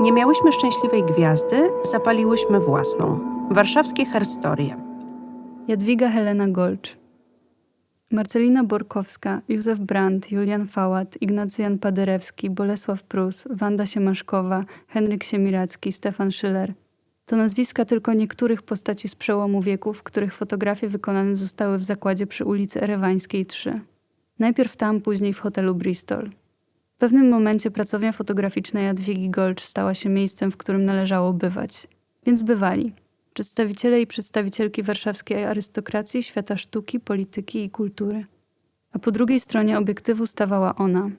Nie miałyśmy szczęśliwej gwiazdy, zapaliłyśmy własną. Warszawskie herstorie. Jadwiga Helena Golcz, Marcelina Borkowska, Józef Brandt, Julian Fałat, Ignacjan Paderewski, Bolesław Prus, Wanda Siemaszkowa, Henryk Siemiracki, Stefan Schiller. To nazwiska tylko niektórych postaci z przełomu wieków, których fotografie wykonane zostały w zakładzie przy ulicy Erewańskiej 3. Najpierw tam, później w hotelu Bristol. Pewnym momencie pracownia fotograficzna Jadwigi Golcz stała się miejscem, w którym należało bywać. Więc bywali przedstawiciele i przedstawicielki warszawskiej arystokracji, świata sztuki, polityki i kultury. A po drugiej stronie obiektywu stawała ona,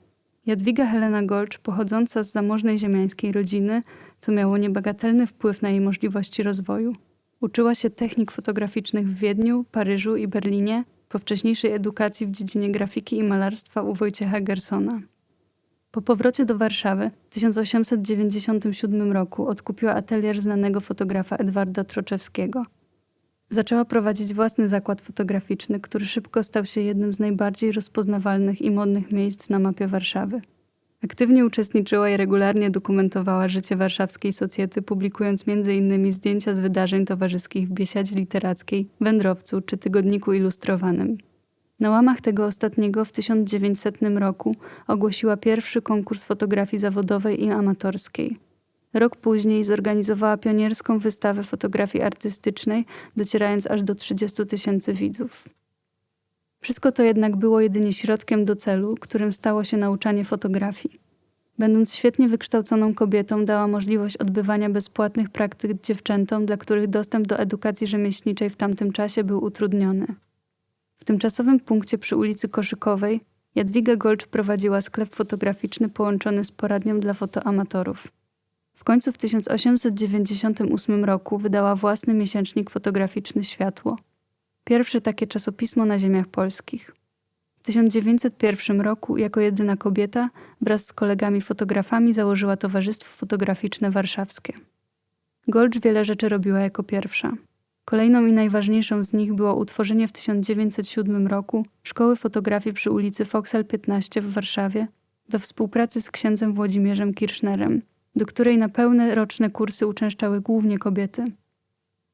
Jadwiga Helena Golcz, pochodząca z zamożnej ziemiańskiej rodziny, co miało niebagatelny wpływ na jej możliwości rozwoju. Uczyła się technik fotograficznych w Wiedniu, Paryżu i Berlinie, po wcześniejszej edukacji w dziedzinie grafiki i malarstwa u Wojciecha Gersona. Po powrocie do Warszawy w 1897 roku odkupiła atelier znanego fotografa Edwarda Troczewskiego. Zaczęła prowadzić własny zakład fotograficzny, który szybko stał się jednym z najbardziej rozpoznawalnych i modnych miejsc na mapie Warszawy. Aktywnie uczestniczyła i regularnie dokumentowała życie warszawskiej socjety, publikując m.in. zdjęcia z wydarzeń towarzyskich w Biesiadzie Literackiej, Wędrowcu czy Tygodniku Ilustrowanym. Na łamach tego ostatniego w 1900 roku ogłosiła pierwszy konkurs fotografii zawodowej i amatorskiej. Rok później zorganizowała pionierską wystawę fotografii artystycznej, docierając aż do 30 tysięcy widzów. Wszystko to jednak było jedynie środkiem do celu, którym stało się nauczanie fotografii. Będąc świetnie wykształconą kobietą, dała możliwość odbywania bezpłatnych praktyk dziewczętom, dla których dostęp do edukacji rzemieślniczej w tamtym czasie był utrudniony. W tymczasowym punkcie przy ulicy Koszykowej Jadwiga Golcz prowadziła sklep fotograficzny połączony z poradnią dla fotoamatorów. W końcu w 1898 roku wydała własny miesięcznik fotograficzny Światło. Pierwsze takie czasopismo na ziemiach polskich. W 1901 roku jako jedyna kobieta wraz z kolegami fotografami założyła Towarzystwo Fotograficzne Warszawskie. Golcz wiele rzeczy robiła jako pierwsza. Kolejną i najważniejszą z nich było utworzenie w 1907 roku Szkoły Fotografii przy ulicy Foksal 15 w Warszawie we współpracy z księdzem Włodzimierzem Kirschnerem, do której na pełne roczne kursy uczęszczały głównie kobiety.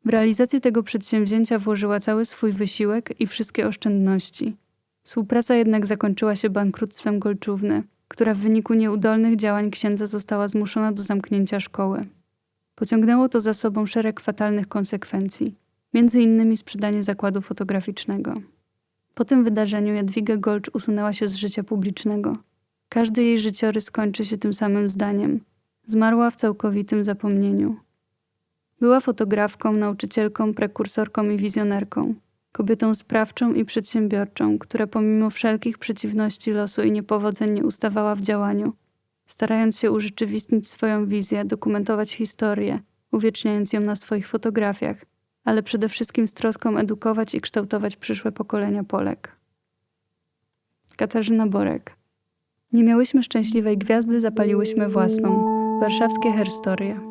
W realizację tego przedsięwzięcia włożyła cały swój wysiłek i wszystkie oszczędności. Współpraca jednak zakończyła się bankructwem Golczówny, która w wyniku nieudolnych działań księdza została zmuszona do zamknięcia szkoły. Pociągnęło to za sobą szereg fatalnych konsekwencji, między innymi sprzedanie zakładu fotograficznego. Po tym wydarzeniu Jadwiga Golcz usunęła się z życia publicznego. Każdy jej życiorys kończy się tym samym zdaniem. Zmarła w całkowitym zapomnieniu. Była fotografką, nauczycielką, prekursorką i wizjonerką. Kobietą sprawczą i przedsiębiorczą, która pomimo wszelkich przeciwności losu i niepowodzeń nie ustawała w działaniu, starając się urzeczywistnić swoją wizję, dokumentować historię, uwieczniając ją na swoich fotografiach, ale przede wszystkim z troską edukować i kształtować przyszłe pokolenia Polek. Katarzyna Borek. Nie miałyśmy szczęśliwej gwiazdy, zapaliłyśmy własną. Warszawskie herstorie.